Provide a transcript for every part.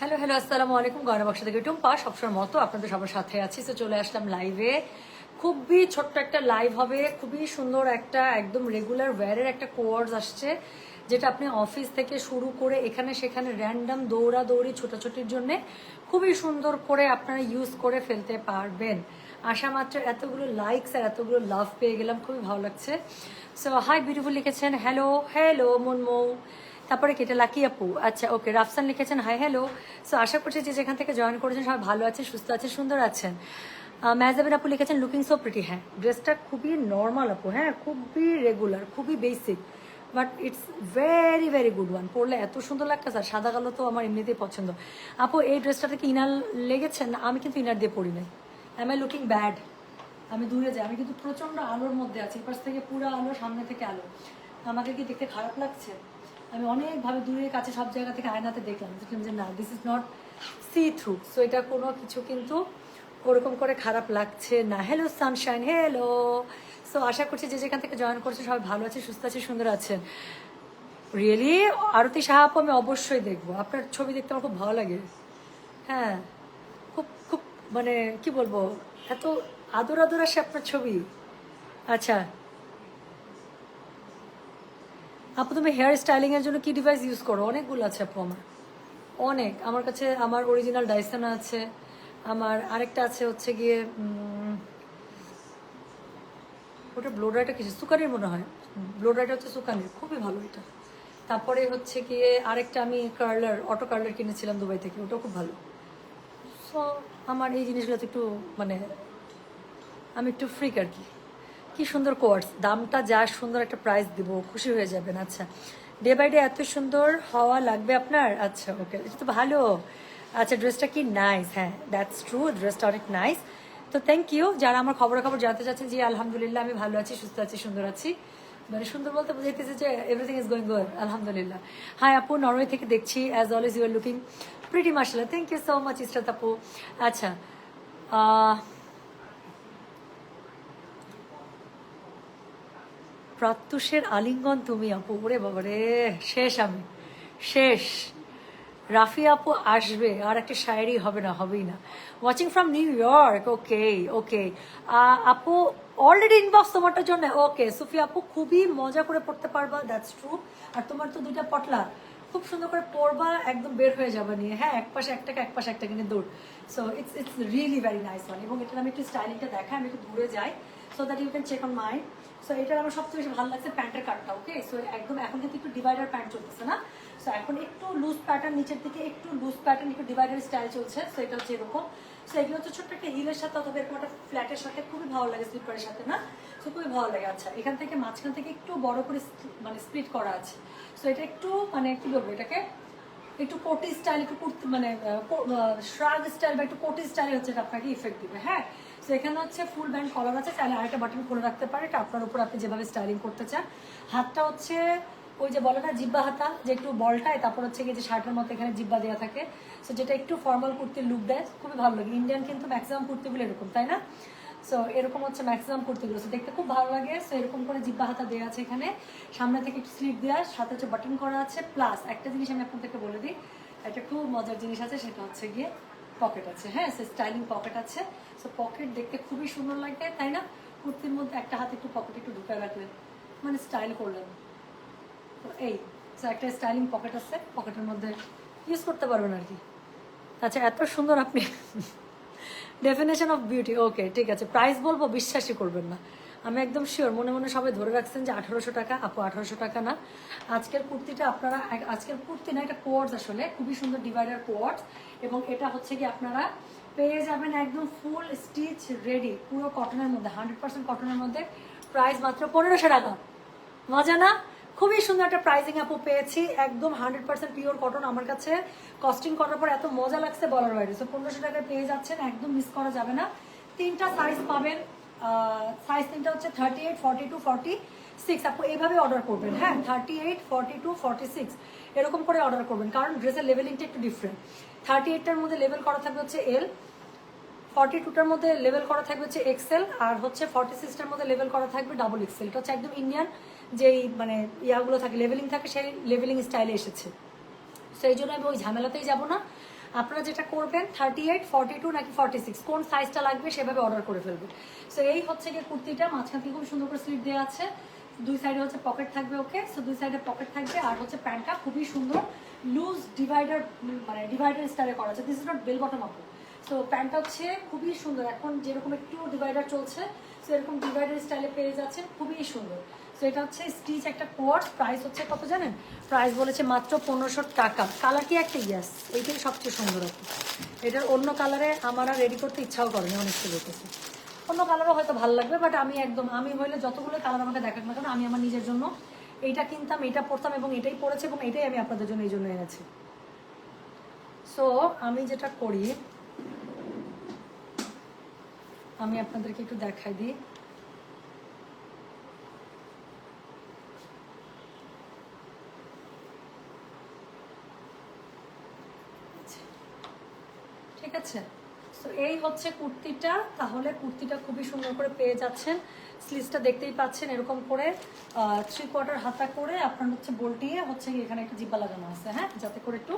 Hello hello, আসসালামু আলাইকুম। গয়না বক্স থেকে টুম্পা, সবসময় মতো আপনাদের সবার সাথে আছি। তো চলে আসলাম লাইভে খুবই ছোট্ট একটা লাইভ হবে। খুবই সুন্দর একটা, একদম রেগুলার ওয়্যারের একটা কোয়ার্স আসছে, যেটা আপনি অফিস থেকে শুরু করে এখানে সেখানে র্যান্ডাম দৌড়াদৌড়ি, ছোটাছুটির জন্য খুবই সুন্দর করে আপনারা ইউজ করে ফেলতে পারবেন। আশা মাত্র এতগুলো লাইকস আর এতগুলো লাভ পেয়ে গেলাম। খুবই ভালো লাগছে। সো হাই বিউটিফুল লিখেছেন হ্যালো হ্যালো মনমৌ তারপরে কেটে লাকি আপু? আচ্ছা ওকে রাফসান লিখেছেন হাই হ্যালো সো আশা করছি যে যেখান থেকে জয়েন করেছেন, সবাই ভালো আছে সুস্থ আছে সুন্দর আছেন। ম্যাজাবিন আপু লিখেছেন লুকিং সো প্রিটি হ্যাঁ ড্রেসটা খুবই নর্মাল আপু হ্যাঁ খুবই রেগুলার খুবই basic but it's very very good one পরলে এত সুন্দর লাগছে স্যার সাদা কালো তো আমার এমনিতেই পছন্দ। আপু, এই ড্রেসটাতে কি ইনার লেগেছেন না, আমি কিন্তু ইনার দিয়ে পরি নাই। আই লুকিং ব্যাড আমি দূরে যাই, আমি কিন্তু প্রচণ্ড আলোর মধ্যে আছি পাশ থেকে পুরো আলো, সামনে থেকে আলো। আমাকে কি দেখতে খারাপ লাগছে? আমি অনেকভাবে দূরের কাছে সব জায়গা থেকে আয়নাতে দেখলাম। দেখলাম যে না this is not see through so এটা কোনো কিছু কিন্তু ওরকম করে খারাপ লাগছে না। হ্যালো সানশাইন হ্যালো সো আশা করছি যে যেখান থেকে জয়েন করছে, সবাই ভালো আছে, সুস্থ আছে, সুন্দর আছেন। রিয়েলি আরতি সাহাপ আমি অবশ্যই দেখব। আপনার ছবি দেখতে আমার খুব ভালো লাগে। হ্যাঁ খুব খুব মানে কি বলব, এত আদর আদর আসে আপনার ছবি। আচ্ছা। আপু, তুমি হেয়ার স্টাইলিং এর জন্য কি ডিভাইস ইউজ করো? অনেকগুলো আছে আপু আমার। অনেক। আমার কাছে আমার অরিজিনাল ডাইসন আছে। আমার আরেকটা আছে হচ্ছে গিয়ে ওটা ব্লো ড্রাইটা কিছু সুকানির মনে হয়। ব্লো ড্রাইটা হচ্ছে সুকানির। খুবই ভালো এটা। তারপরে হচ্ছে গিয়ে আরেকটা আমি কার্লার অটো কার্লার কিনেছিলাম দুবাই থেকে। ওটাও খুব ভালো। সো আমার এই জিনিসগুলোতে একটু মানে আমি একটু ফ্রিক আর কি। কি সুন্দর কোয়ার্স দামটা যা সুন্দর একটা প্রাইস দিব, খুশি হয়ে যাবেন। আচ্ছা ডে বাই ডে এত সুন্দর হওয়া লাগবে আপনার? আচ্ছা ওকে এটা তো ভালো। আচ্ছা ড্রেসটা কি নাইস হ্যাঁ দ্যাটস ট্রু ড্রেসটা অনেক নাইস তো থ্যাংক ইউ যারা আমার খবরাখবর জানতে চাচ্ছেন যে, আলহামদুলিল্লাহ, আমি ভালো আছি, সুস্থ আছি, সুন্দর আছি। মানে সুন্দর বলতে বুঝাইতেছে যে এভরিথিং ইজ গোয়িং গুড আলহামদুলিল্লাহ। হ্যাঁ আপু, নরওয়ে থেকে দেখছি as always you are looking pretty মার্শাল্লাহ থ্যাংক ইউ সো মাচ ইস্টাত আপু। আচ্ছা প্রত্যুষের আলিঙ্গন তুমি আপু। ওরে বাবা রে, শেষ আমি। শেষ। রাফি আপু আসবে, আর একটা শায়েরি হবে না, হবেই না। Watching from New York okay okay আপু অলরেডি ইনবক্স তোমারটার জন্য ওকে সুফি আপু খুবই মজা করে পড়তে পারবা দ্যাটস ট্রু আর তোমার তো দুইটা পটলা, খুব সুন্দর করে পড়বা, একদম বের হয়ে যাবে নিয়ে। হ্যাঁ এক পাশে একটাকে, এক পাশে একটা কিনে দৌড়। So it's it's really very nice one এবং এটার আমি একটু স্টাইলিংটা দেখাই, আমি একটু দূরে যাই so that you can check on my so এটার আমার সবচেয়ে বেশি ভালো লাগছে প্যান্টের কাটটা ওকে সো একদম এখন কিন্তু একটু ডিভাইডার প্যান্ট চলতেছে, না? সো এখন একটু লুজ প্যাটার্ন নিচের দিকে একটু লুজ প্যাটার্ন একটু ডিভাইডার স্টাইল চলছে সো এটা হচ্ছে এরকম। সো এগুলো হচ্ছে ছোট্ট একটা হিলের সাথে অথবা এরকম একটা ফ্ল্যাটের সাথে খুবই ভালো লাগে স্লিপারের সাথে, না? সো খুবই ভালো লাগে আচ্ছা এখান থেকে মাঝখান থেকে একটু বড় করে মানে স্প্লিট করা আছে। সো এটা একটু মানে কি বলব এটাকে? একটু কোটি স্টাইল একটু কুর্তি মানে শ্রাগ স্টাইল বা একটু কোটি স্টাইল হচ্ছে এটা আপনাকে ইফেক্ট দিবে হ্যাঁ? তো এখানে হচ্ছে ফুল ব্যান্ড কলার আছে, চাইলে আরেকটা বাটন খুলে রাখতে পারে এটা আপনার উপর আপনি যেভাবে স্টাইলিং করতে চান। হাতটা হচ্ছে ওই যে বলে না, জিব্বা হাতা, যে একটু বলটায়, তারপর হচ্ছে কি যে শার্টের মতো এখানে জিব্বা দেওয়া থাকে। সো যেটা একটু ফর্মাল কুর্তির লুক দেয়, খুবই ভালো লাগে। ইন্ডিয়ান কিন্তু ম্যাক্সিমাম কুর্তিগুলো এরকম, তাই না? সো এরকম হচ্ছে ম্যাক্সিমাম কুর্তিগুলো সো দেখতে খুব ভালো লাগে। সো এরকম করে জিব্বা হাতা দেওয়া আছে এখানে। সামনে থেকে স্লিপ দেওয়া সাথে হচ্ছে বাটন করা আছে। প্লাস একটা জিনিস আমি আপনাদেরকে বলে দিই। একটা খুব মজার জিনিস আছে, সেটা হচ্ছে গিয়ে পকেট আছে। হ্যাঁ সে স্টাইলিং পকেট আছে। সো পকেট দেখতে খুবই সুন্দর লাগবে তাই না? কুর্তির মধ্যে একটা হাতে একটু পকেট একটু ঢুকে রাখলে মানে স্টাইল করলেন তো এই সো একটা স্টাইলিং পকেট আছে। পকেটের মধ্যে ইউজ করতে পারবেন আর কি। আচ্ছা এত সুন্দর আপনি। ডেফিনেশন অফ বিউটি ওকে ঠিক আছে। প্রাইস বলব, বিশ্বাসই করবেন না। আমি একদম শিওর মনে মনে সবাই ধরে রাখছেন যে আঠারোশো টাকা, আপু আঠারোশো টাকা না। আজকের কুর্তিটা আপনারা, আজকের কুর্তি না, এটা কোয়ার্স আসলে, খুবই সুন্দর ডিভাইডার কোয়ার্স এবং এটা হচ্ছে কি আপনারা পেয়ে যাবেন একদম ফুল স্টিচ রেডি পুরো কটনের মধ্যে হান্ড্রেড পার্সেন্ট কটনের মধ্যে। প্রাইস মাত্র পনেরোশো টাকা। মজা না? খুবই সুন্দর একটা প্রাইজিং আপু পেয়েছি। একদম হান্ড্রেড পার্সেন্ট পিওর কটন আমার কাছে। কস্টিং করার পর এত মজা লাগছে বলার বাইরে। সো পনেরোশো টাকায় পেয়ে যাচ্ছেন, একদম মিস করা যাবে না। তিনটা সাইজ পাবেন সাইজ তিনটা হচ্ছে thirty eight forty two forty six আপু এইভাবে অর্ডার করবেন হ্যাঁ? Thirty eight forty two forty six এরকম করে অর্ডার করবেন, কারণ ড্রেসের লেভেলিংটা একটু ডিফারেন্ট থার্টি এইটটার মধ্যে লেভেল করা থাকবে হচ্ছে এল ফর্টি টুটার মধ্যে লেভেল করা থাকবে হচ্ছে এক্সেল আর হচ্ছে ফর্টি সিক্সটার মধ্যে লেভেল করা থাকবে ডাবল এক্সেল এটা হচ্ছে একদম ইন্ডিয়ান যেই মানে ইয়াগুলো থাকে লেভেলিং থাকে, সেই লেভেলিং স্টাইলে এসেছে। সেই জন্য আমি ওই ঝামেলাতেই যাব না। আপনারা যেটা করবেন থার্টি এইট ফর্টি টু নাকি ফর্টি সিক্স কোন সাইজটা লাগবে সেভাবে অর্ডার করে ফেলবেন। সো এই হচ্ছে গিয়ে কুর্তিটা, মাঝখান থেকে খুব সুন্দর করে স্লিপ দেওয়া আছে। দুই সাইডে হচ্ছে পকেট থাকবে ওকে সো দুই সাইডে পকেট থাকবে, আর হচ্ছে প্যান্টটা খুবই সুন্দর। লুজ ডিভাইডার মানে ডিভাইডার স্টাইলে করা আছে। This is not bell bottom আপু সো প্যান্টটা হচ্ছে খুবই সুন্দর। এখন যেরকম একটু ডিভাইডার চলছে সো এরকম ডিভাইডার স্টাইলে পেয়ে যাচ্ছে খুবই সুন্দর। সো এটা হচ্ছে স্টিচ একটা কোয়ার্স প্রাইস হচ্ছে কত জানেন? প্রাইস বলেছে মাত্র পনেরোশো টাকা। কালার কি একটা? ইয়াস এইটাই সবচেয়ে সুন্দর আপু এটার অন্য কালারে আমার আর রেডি করতে ইচ্ছাও করেনি অনেকটা দেখেছি। অন্য কালারও হয়তো ভালো লাগবে বাট আমি একদম, আমি হইলে যতগুলো কালার আমাকে দেখাক না কেন, আমি আমার নিজের জন্য এইটা কিনতাম এটা পরতাম এবং এটাই পড়েছে এবং এটাই আমি আপনাদের জন্য এই জন্য এনেছি। সো আমি যেটা করি, আমি আপনাদেরকে একটু দেখাই দিই ঠিক আছে তো এই হচ্ছে কুর্তিটা। তাহলে কুর্তিটা খুবই সুন্দর করে পেয়ে যাচ্ছেন। স্লিভসটা দেখতেই পাচ্ছেন এরকম করে থ্রি কোয়ার্টার হাতা করে আপনার হচ্ছে বল্টিয়ে হচ্ছে এখানে একটা জিব্বা লাগানো আছে হ্যাঁ? যাতে করে একটু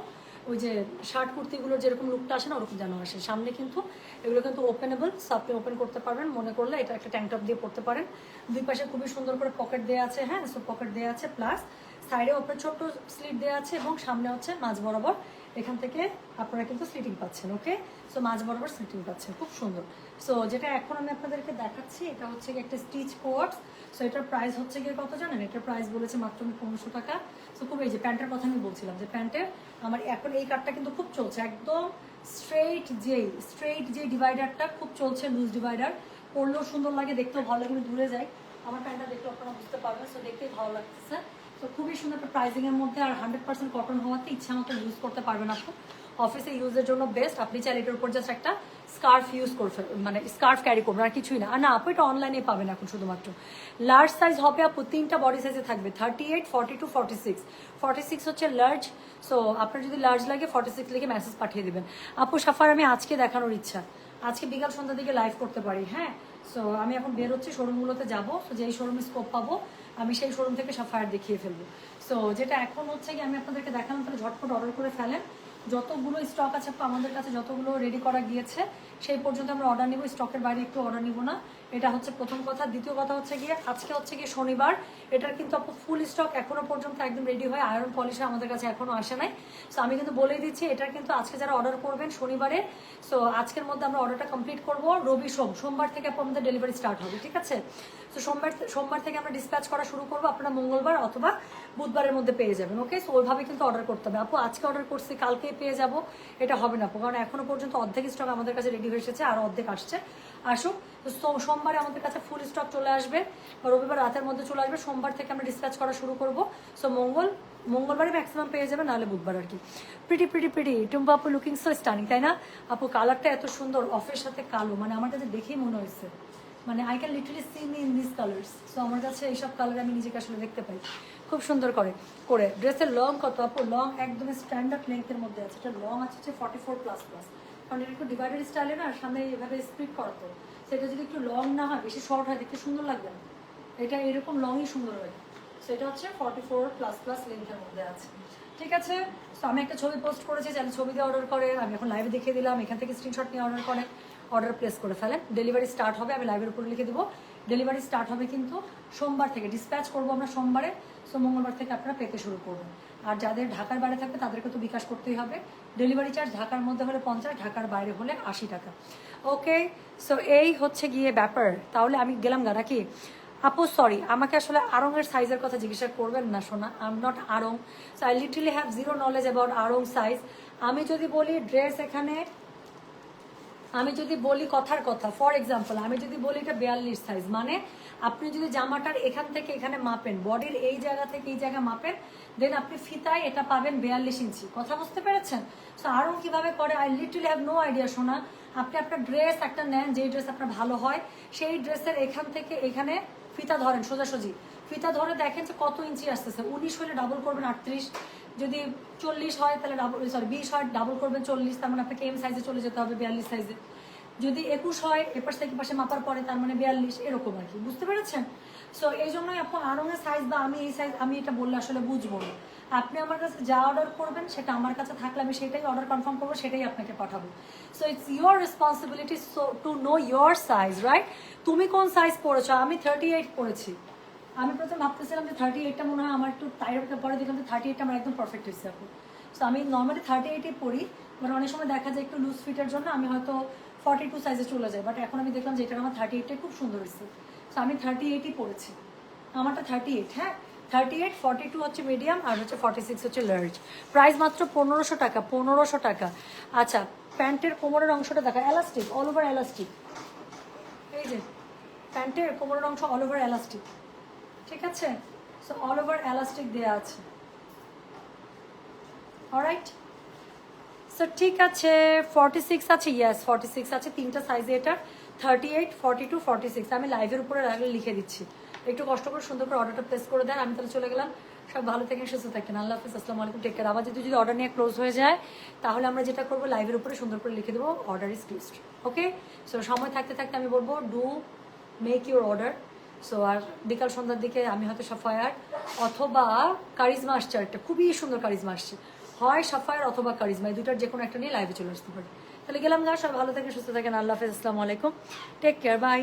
ওই যে শার্ট কুর্তিগুলোর যেরকম লুকটা আসে না, ওরকম যেন আসে। সামনে কিন্তু এগুলো কিন্তু ওপেনেবল আপনি ওপেন করতে পারবেন। মনে করলে এটা একটা ট্যাঙ্ক দিয়ে পড়তে পারেন। দুই পাশে খুবই সুন্দর করে পকেট দেওয়া আছে হ্যাঁ? সো পকেট দেওয়া আছে প্লাস সাইডে ওপরে ছোট্ট স্লিট দেওয়া আছে এবং সামনে হচ্ছে মাঝ বরাবর এখান থেকে আপনারা কিন্তু স্লিটিং পাচ্ছেন ওকে সো মাঝ বরাবর স্লিটিং পাচ্ছেন, খুব সুন্দর। সো যেটা এখন আমি আপনাদেরকে দেখাচ্ছি, এটা হচ্ছে একটা স্টিচ কোয়ার্স সো এটার প্রাইস হচ্ছে গিয়ে কত জানেন? এটার প্রাইস বলেছে মাত্র আমি পনেরোশো টাকা। সো খুব, এই যে প্যান্টের কথা আমি বলছিলাম, যে প্যান্টের আমার এখন এই কাটটা কিন্তু খুব চলছে, একদম স্ট্রেইট যে স্ট্রেইট যে ডিভাইডারটা খুব চলছে লুজ ডিভাইডার পরলেও সুন্দর লাগে, দেখতেও ভালো লাগে দূরে যায় আমার প্যান্টটা দেখলে আপনারা বুঝতে পারবেন সো দেখতেই ভালো লাগতেছে। তো খুবই সুন্দর একটা প্রাইসিং এর মধ্যে আর হান্ড্রেড পার্সেন্ট কটন হওয়াতে ইচ্ছা মতো ইউজ করতে পারবেন আপনি। অফিসে ইউজের জন্য বেস্ট আপনি চাইলে এটার উপর জাস্ট একটা স্কার্ফ ইউজ করবেন মানে স্কার্ফ ক্যারি করবেন, আর কিছুই না। আর না, আপু এটা অনলাইনে পাবেন এখন শুধুমাত্র। লার্জ সাইজ হবে আপু, তিনটা বডি সাইজে থাকবে thirty eight forty two forty six forty six হচ্ছে লার্জ সো আপনার যদি লার্জ লাগে ফর্টি সিক্স লিখে মেসেজ পাঠিয়ে দেবেন। আপু, সাফার, আমি আজকে দেখানোর ইচ্ছা। আজকে বিকাল সন্ধ্যার দিকে লাইভ করতে পারি হ্যাঁ? সো আমি এখন বের হচ্ছি শোরুমগুলোতে যাব তো যেই শোরুমে স্কোপ পাবো আমি সেই শোরুম থেকে সব ফায়ার দেখিয়ে ফেলব। সো যেটা এখন হচ্ছে কি, আমি আপনাদেরকে দেখালাম, তাহলে ঝটপট অর্ডার করে ফেলেন। যতগুলো স্টক আছে, আমাদের কাছে যতগুলো রেডি করা গিয়েছে, সেই পর্যন্ত আমরা অর্ডার নিব স্টকের বাইরে একটু অর্ডার নিব না। এটা হচ্ছে প্রথম কথা। দ্বিতীয় কথা হচ্ছে গিয়ে, আজকে হচ্ছে গিয়ে শনিবার। এটার কিন্তু আপু ফুল স্টক এখনও পর্যন্ত একদম রেডি হয় আয়রন পলিশে আমাদের কাছে এখনও আসে নাই। সো আমি কিন্তু বলে দিচ্ছি, এটার কিন্তু আজকে যারা অর্ডার করবেন শনিবারে সো আজকের মধ্যে আমরা অর্ডারটা কমপ্লিট করব রবি সোম। সোমবার থেকে আপু আমাদের ডেলিভারি স্টার্ট হবে, ঠিক আছে? তো সোমবার সোমবার থেকে আমরা ডিসপ্যাচ করা শুরু করব। আপনারা মঙ্গলবার অথবা বুধবারের মধ্যে পেয়ে যাবেন ওকে সো ওইভাবে কিন্তু অর্ডার করতে হবে। আপু, আজকে অর্ডার করছি কালকে পেয়ে যাব। এটা হবে না আপু, কারণ এখনও পর্যন্ত অর্ধেক স্টক আমাদের কাছে রেডি হয়ে এসেছে, আর অর্ধেক আসছে। আসুক তো সোমবারে আমাদের কাছে ফুল স্টক চলে আসবে। রবিবার রাতের মধ্যে চলে আসবে। সোমবার থেকে আমরা ডিসপ্যাচ করা শুরু করব। সো মঙ্গল, মঙ্গলবারে ম্যাক্সিমাম পেয়ে যাবে, নাহলে বুধবার আর কি। প্রিটি প্রিটি প্রিটি টুম্পা আপু লুকিং সো স্টানিং তাই না? আপু কালারটা এত সুন্দর অফের সাথে কালো মানে আমার কাছে দেখেই মনে হয়েছে। মানে I can literally see me in this colours so আমার কাছে এইসব কালার আমি নিজেকে আসলে দেখতে পাই। খুব সুন্দর করে করে। ড্রেসের লং কত আপু? লং একদম স্ট্যান্ডার্ড লেন্থের মধ্যে আছে। এটা লং আছে হচ্ছে ফর্টি ফোর প্লাস প্লাস কারণ এটা একটু ডিভাইডার স্টাইলে না, সামনে এভাবে স্প্লিট করা তো। সেটা যদি একটু লং না হয়, বেশি শর্ট হয়, দেখতে সুন্দর লাগবে না। এটা এরকম লংই সুন্দর হয়। সেটা হচ্ছে ফর্টি ফোর প্লাস প্লাস লেন্থের মধ্যে আছে। ঠিক আছে? তো আমি একটা ছবি পোস্ট করেছি যারা ছবি দিয়ে অর্ডার করে, আমি এখন লাইভে দেখিয়ে দিলাম, এখান থেকে স্ক্রিনশট নিয়ে অর্ডার করে অর্ডার প্লেস করে ফেলেন। ডেলিভারি স্টার্ট হবে, আমি লাইভের উপরে লিখে দেবো। ডেলিভারি স্টার্ট হবে কিন্তু সোমবার থেকে ডিসপ্যাচ করব আমরা সোমবারে। সো মঙ্গলবার থেকে আপনারা পেতে শুরু করবেন। আর যাদের ঢাকার বাইরে থাকবে, তাদেরকে তো বিকাশ করতেই হবে। ডেলিভারি চার্জ ঢাকার মধ্যে হলে পঞ্চাশ, ঢাকার বাইরে হলে আশি টাকা। ওকে সো এই হচ্ছে গিয়ে ব্যাপার। তাহলে আমি গেলাম গা, নাকি? আপু সরি আমাকে আসলে আরঙের সাইজের কথা জিজ্ঞাসা করবেন না শোনা I am not Aarong so I literally have zero knowledge about Aarong size আমি যদি বলি ড্রেস এখানে, আমি যদি বলি কথার কথা ফর এক্সাম্পল আমি যদি বলি এটা বিয়াল্লিশ সাইজ মানে আপনি যদি জামাটার এখান থেকে এখানে মাপেন, বডির এই জায়গা থেকে এই জায়গা মাপেন দেন আপনি ফিতায় এটা পাবেন বিয়াল্লিশ ইঞ্চি। কথা বুঝতে পেরেছেন? সো আরও কীভাবে করে? I literally have no idea শোনা আপনি আপনার ড্রেস একটা নেন, যেই ড্রেস আপনার ভালো হয়, সেই ড্রেসের এখান থেকে এখানে ফিতা ধরেন, সোজাসুজি। ফিতা ধরে দেখেন যে কত ইঞ্চি আসতেছে। উনিশ হলে ডাবল করবেন আটত্রিশ। যদি চল্লিশ হয়, তাহলে ডাবল সরি বিশ হয় ডাবল করবেন চল্লিশ। তার মানে আপনাকে এম সাইজে চলে যেতে হবে, বিয়াল্লিশ সাইজে যদি একুশ হয় এপাশ থেকে পাশে মাপার পরে তার মানে বিয়াল্লিশ, এরকম আর কি। বুঝতে পেরেছেন? সো এই জন্যই আপু আরঙের সাইজ বা আমি এই সাইজ আমি এটা বললে আসলে বুঝব না। আপনি আমার কাছে যা অর্ডার করবেন, সেটা আমার কাছে থাকলে আমি সেটাই অর্ডার কনফার্ম করব, সেটাই আপনাকে পাঠাবো। So it's your responsibility so to know your size right তুমি কোন সাইজ পড়েছো? আমি থার্টি এইট পড়েছি। আমি প্রথম ভাবতেছিলাম যে থার্টি এইটটা মনে হয় আমার একটু টাইট পরে দেখলাম যে থার্টি এইটটা আমার একদম পারফেক্ট হয়েছে আপু। সো আমি নর্মালি থার্টি এইটে পড়ি বাট অনেক সময় দেখা যায় একটু লুজ ফিটের জন্য আমি হয়তো ফর্টি টু সাইজে চলে যায় বাট এখন আমি দেখলাম যে এটা আমার থার্টি এইটটাই খুব সুন্দর হয়েছে। সো আমি থার্টি এইটই পড়েছি। আমারটা থার্টি এইট হ্যাঁ? থার্টি এইট ফর্টি টু হচ্ছে মিডিয়াম আর হচ্ছে ফর্টি সিক্স হচ্ছে লার্জ প্রাইস মাত্র পনেরোশো টাকা পনেরোশো টাকা। আচ্ছা প্যান্টের কোমরের অংশটা দেখা এলাস্টিক অল ওভার এলাস্টিক এই যে, প্যান্টের কোমরের অংশ অল ওভার এলাস্টিক ঠিক আছে? সো অল ওভার এলাস্টিক দেওয়া আছে। অলরাইট সো ঠিক আছে ফর্টি সিক্স আছে ইয়াস ফর্টি সিক্স আছে, তিনটা সাইজে এটার thirty eight forty two forty six আমি লাইভের উপরে রাখলে লিখে দিচ্ছি। একটু কষ্ট করে সুন্দর করে অর্ডারটা প্লেস করে দেন, আমি তাহলে চলে গেলাম। সব ভালো থাকেন, সুস্থ থাকেন। আল্লাহ হাফিজ, আসসালামু আলাইকুম টেক কেয়ার আবার যদি যদি অর্ডার নিয়ে ক্লোজ হয়ে যায়, তাহলে আমরা যেটা করব লাইভের উপরে সুন্দর করে লিখে দেবো order is closed okay so সময় থাকতে থাকতে আমি বলব do make your order so আর বিকাল সন্ধ্যার দিকে আমি হয়তো সাফায়ার অথবা কারিজমা আসছে একটা খুবই সুন্দর কারিজমা আসছে। হয় সাফায়ার অথবা কারিজমা, এই দুটার যে কোনো একটা নিয়ে লাইভে চলে আসতে পারে। তাহলে গেলাম গা সব ভালো থাকে সুস্থ থাকেন। আল্লাহ হাফেজ, আসসালামু আলাইকুম। Take care bye